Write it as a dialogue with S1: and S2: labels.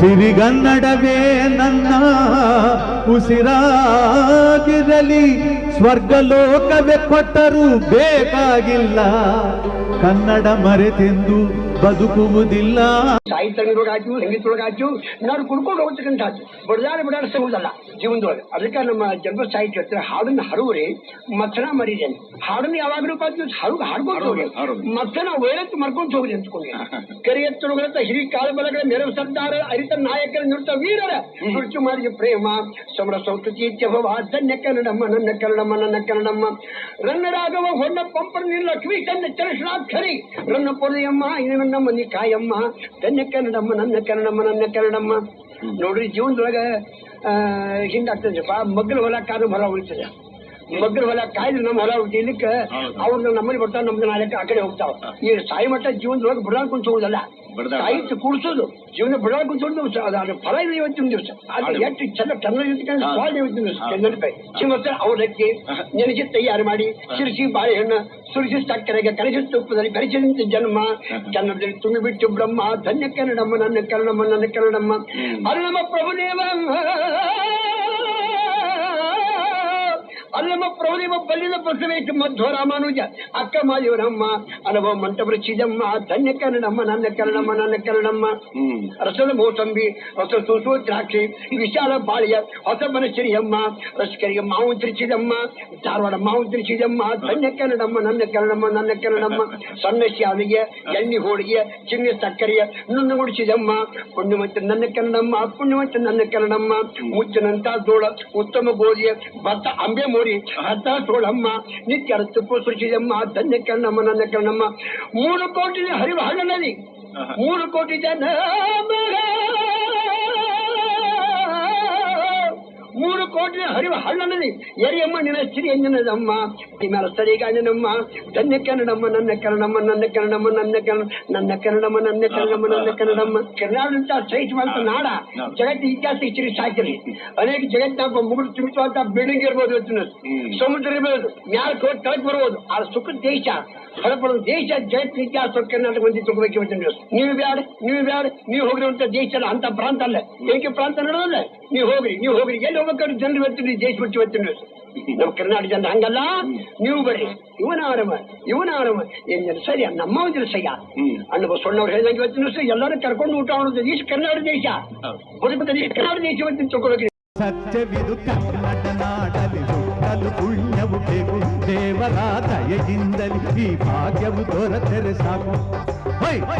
S1: ಸಿರಿಗನ್ನಡವೇ ನನ್ನ ಉಸಿರಾಗಿರಲಿ ಸ್ವರ್ಗಲೋಕವೇ ಕೊಟ್ಟರೂ ಬೇಕಾಗಿಲ್ಲ. ಕನ್ನಡ ಮರೆತೆಂದು ಬದುಕುವುದಿಲ್ಲ
S2: ಸಾಹಿತ್ಯದೊಳಗಾಯ್ತು ಸಂಗೀತದೊಳಗಾಯ್ತು ಏನಾದ್ರು ಕುಡ್ಕೊಂಡು ಹೋಗ್ತಕ್ಕಂಥದ್ದು ಬಡದಾಡ ಸಿಗುವುದಲ್ಲ ಜೀವನದೊಳಗೆ. ಅದಕ್ಕೆ ನಮ್ಮ ಜನ್ಮ ಸಾಹಿತ್ಯ ಹೇಳ್ತಾರೆ ಹಾಡನ್ನ ಹರುವ್ರಿ ಮಥನ ಮರೀರಿ ಅಂತ. ಹಾಡನ್ನ ಯಾವಾಗಲೂ ಪಾತ್ರ ಹಾಡು ಹಾಡ್ಕೊಂಡು ಹೋಗಿ ಮಥನ ವೈರತ್ತು ಮರ್ಕೊಂಡು ಹೋಗ್ರಿ ಕರಿ ಕರಿಯತ್ತೊಳಗಂತ ಹಿರಿ ಕಾಲಬಲಗಳ ನೆರವು ಸರ್ದಾರ ಅರಿತ ನಾಯಕರ ನುಡಿತ ವೀರರ. ಕುರ್ಚು ಮಾಡಿದ ಪ್ರೇಮ ಸಮರ ಸಂಸ್ಕೃತಿ ಇತ್ಯಭವ ಧನ್ಯ ಕನ್ನಡಮ್ಮ ನನ್ನ ಕನ್ನಡಮ್ಮ ನನ್ನ ಕನ್ನಡಮ್ಮ. ರನ್ನ ರಾಘವ ಹೊನ್ನ ಪಂಪರ ಲಕ್ಷ್ಮಿ ಚಂದ ಖರಿ ರನ್ನ ಪೊರೆಯಮ್ಮ ಇದು ನನ್ನಮ್ಮ ನೀ ಕಾಯಮ್ಮ ತನ್ನ ಕನ್ನಡಮ್ಮ ನನ್ನ ಕನ್ನಡಮ್ಮ ನನ್ನ ಕನ್ನಡಮ್ಮ ನೋಡ್ರಿ ಜೀವನದೊಳಗ ಆ, ಹಿಂಗಾಗ್ತದಪ್ಪ ಮಗ್ಗಲ ಹೊಲ ಕಾದು ಹೊಲ ಉಳಿತದೆ. ಮಗ್ಗಲ ಹೊಲ ಕಾಯ್ದು ನಮ್ಮ ಹೊಲ ಉಳಿಲಿಕ್ಕೆ ಅವ್ರನ್ನ ನಮ್ಮಲ್ಲಿ ಬರ್ತಾವ ನಮ್ದು ನಾಲ್ಕು ಆ ಕಡೆ ಹೋಗ್ತಾವ. ಈ ಸಾಯಿ ಮಟ್ಟ ಜೀವನದೊಳಗೆ ಬಿಡಾಡ್ಕೊಂತ ಹೋಗುದಲ್ಲ ಸಾಹಿತ್ಯ ಕೂಡಿಸೋದು ಜೀವನ ಬಿಡಾಡ್ಕೊಂತ ಹೋಗುದು ಅದು ಫಲ ಇದೆ ಇವತ್ತಿನ ದಿವಸ. ಅದು ಎಷ್ಟು ಚಂದ ಚೆನ್ನಾಗಿರ್ತಕ್ಕಂಥ ಸ್ವಾದ ಇವತ್ತಿನ ದಿವಸ. ನೆನಪೈ ಸಿಂಹಸ ಅವಲಕ್ಕಿ ನೆನೆಸಿ ತಯಾರು ಮಾಡಿ ಸಿರಿಸಿ ಬಾಳೆಹಣ್ಣು ಸುರಿಸಿ ಸಕ್ಕರೆಗೆ ಕರೆಸಿ ತುಪ್ಪದಲ್ಲಿ ಬೆರೆಸಿದಂತ ಜನ್ಮ. ಕನ್ನಡದಲ್ಲಿ ತುಂಬಿ ಬಿಟ್ಟು ಬ್ರಹ್ಮ ಧನ್ಯ ಕನ್ನಡಮ್ಮ ನನ್ನ ಕನ್ನಡಮ್ಮ ನನ್ನ ಕನ್ನಡಮ್ಮ. ಅಲ್ಲಮ್ಮ ನಮ್ಮ ಪ್ರಭುದೇವ ಅಲ್ಲಮ್ಮ ಪ್ರಭುದೇವ ಬಲ್ಲಿನ ಬಸವೇಶ ಮಧ್ವ ರಾಮಾನುಜ ಅಕ್ಕ ಮಾದೇವರಮ್ಮ ಅನುಭವ ಮಂಟಪರ ಚಿದಮ್ಮ ಧನ್ಯ ಕನ್ನಡಮ್ಮ ನನ್ನ ಕನ್ನಡಮ್ಮ ನನ್ನ ಕನ್ನಡಮ್ಮ ರಸದ ಮೋಸಂಬಿ ಹೊಸ ಸೂಸು ದ್ರಾಕ್ಷಿ ವಿಶಾಲ ಬಾಳಿಯ ಹೊಸ ಬನಶ್ರೀಯಮ್ಮ ರಸಕರಿಗೆ ಮಾವು ತಿರುಚಿದಮ್ಮ ಧಾರವಾಡ ಮಾವು ತಿರುಚಿದಮ್ಮ ಧನ್ಯ ಕನ್ನಡಮ್ಮ ನನ್ನ ಕನ್ನಡಮ್ಮ ನನ್ನ ಕನ್ನಡಮ್ಮ ಸಣ್ಣ ಶಾವಿಗೆ ಎಣ್ಣೆ ಹೋಳಿಗೆ ಚಿನ್ನ ಸಕ್ಕರೆಯ ನುಣ್ಣು ಗುಡಿಸಿದಮ್ಮ ಪುಣ್ಯವಂತ ನನ್ನ ಕನ್ನಡಮ್ಮ ಪುಣ್ಯವಂತ ನನ್ನ ಕನ್ನಡಮ್ಮ ಮುಚ್ಚಿನಂತ ಜೋಳ ಉತ್ತಮ ಗೋಧಿಯ ಭತ್ತ ಅಂಬೆ ಮೋರಿ ಹತ್ತ ಸೋಳಮ್ಮ ನಿತ್ಯ ತುಪ್ಪ ಸುರಿಸಿದಮ್ಮ ಧನ್ಯ ಕನ್ನಡಮ್ಮ ನನ್ನ ಕನ್ನಡಮ್ಮ ಮೂರು ಕೋಟಿ ಹರಿವ ಹಳ್ಳನಲ್ಲಿ ಮೂರು ಕೋಟಿ ಜನ ಕೋಟಿ ಹರಿವ ಹಳ್ಳನಲ್ಲಿ ಎರಿಯಮ್ಮ ನಿನ್ನ ಸಿರಿ ಎಂಜನದಮ್ಮ ಸರಿ ಗಾಂಜನಮ್ಮ ನನ್ನ ಕನ್ನಡಮ್ಮ ನನ್ನ ಕನ್ನಡಮ್ಮ ನನ್ನ ಕನ್ನಡಮ್ಮ ನನ್ನ ಕನ್ನಡ ನನ್ನ ಕನ್ನಡಮ್ಮ ನನ್ನ ಕನ್ನಡಮ್ಮ ನನ್ನ ಕನ್ನಡಮ್ಮ. ಕರ್ನಾಟಕ ಸಹಿಸುವಂತ ನಾಡ. ಜಗತ್ತಿನ ಇತಿಹಾಸ ಇಚರಿ ಸಾಕಿರಿ. ಅನೇಕ ಜಗತ್ತಿನ ಮುಗಿದು ತುಂಬಿಸುವಂತ ಬಿಲ್ಡಿಂಗ್ ಇರ್ಬೋದು ಇವತ್ತಿನ. ಸಮುದ್ರ ಇರ್ಬೋದು ಮ್ಯಾಲ ಹೋಗಿ ತಳಕ್ ಬರ್ಬೋದು. ಆ ಸುಖ ದೇಶ ಹೊರಪಡೋದು ದೇಶ ಜಗತ್ತಿನ ಇತಿಹಾಸ ಕರ್ನಾಟಕ ಮಂದಿ ತಗೋಬೇಕು ಇವತ್ತಿನ ದಿವಸ. ನೀವು ಬ್ಯಾಡ ನೀವು ಬ್ಯಾಡ ನೀವು ಹೋಗಿರುವಂತ ದೇಶ ಅಲ್ಲ ಅಂತ ಪ್ರಾಂತ ಅಲ್ಲ. ಏಕೆ ಪ್ರಾಂತ ನಡೆದಲ್ಲ? ನೀವು ಹೋಗ್ರಿ ನೀವು ಹೋಗ್ರಿ. ಎಲ್ಲಿ ಹೋಗ್ಬೇಕಾದ್ರೆ ಜನರು ಇವತ್ತಿನ ದೇಶ ಬಿಟ್ಟು ಇವತ್ತಿನ ದಿವಸ ನಮ್ಮ ಕರ್ನಾಟಕ ಜನ ಹಂಗಲ್ಲ ನೀವು ಬರ್ರಿ ಇವನ ಆರಾಮ ಇವನ ಆರಾಮ ಏನ್ ಜನ ಸರಿ ನಮ್ಮ ಒಂದು ಸಯ್ಯ ಅಣ್ಣ ಬಸವಣ್ಣವ್ರು ಹೇಳಿದಂಗೆ ಇವತ್ತಿನ ದಿವಸ ಎಲ್ಲರೂ ಕರ್ಕೊಂಡು ಊಟ ಮಾಡೋದು ದೇಶ ಕರ್ನಾಟಕ ದೇಶ ಬದುಕುತ್ತ ದೇಶ ಕರ್ನಾಟಕ ದೇಶ ಇವತ್ತಿನ ತಗೋಬೇಕು
S1: ಸತ್ಯವಿದು ಕನ್ನಡ ನಾಡಲಿ ಹುಟ್ಟಲು ಪುಣ್ಯವು ಬೇಕು ದೇವರ ದಯೆಯಿಂದಲಿ ಈ ಭಾಗ್ಯವು ದೊರೆತರೆ ಸಾಕು ಹೈ! ಆ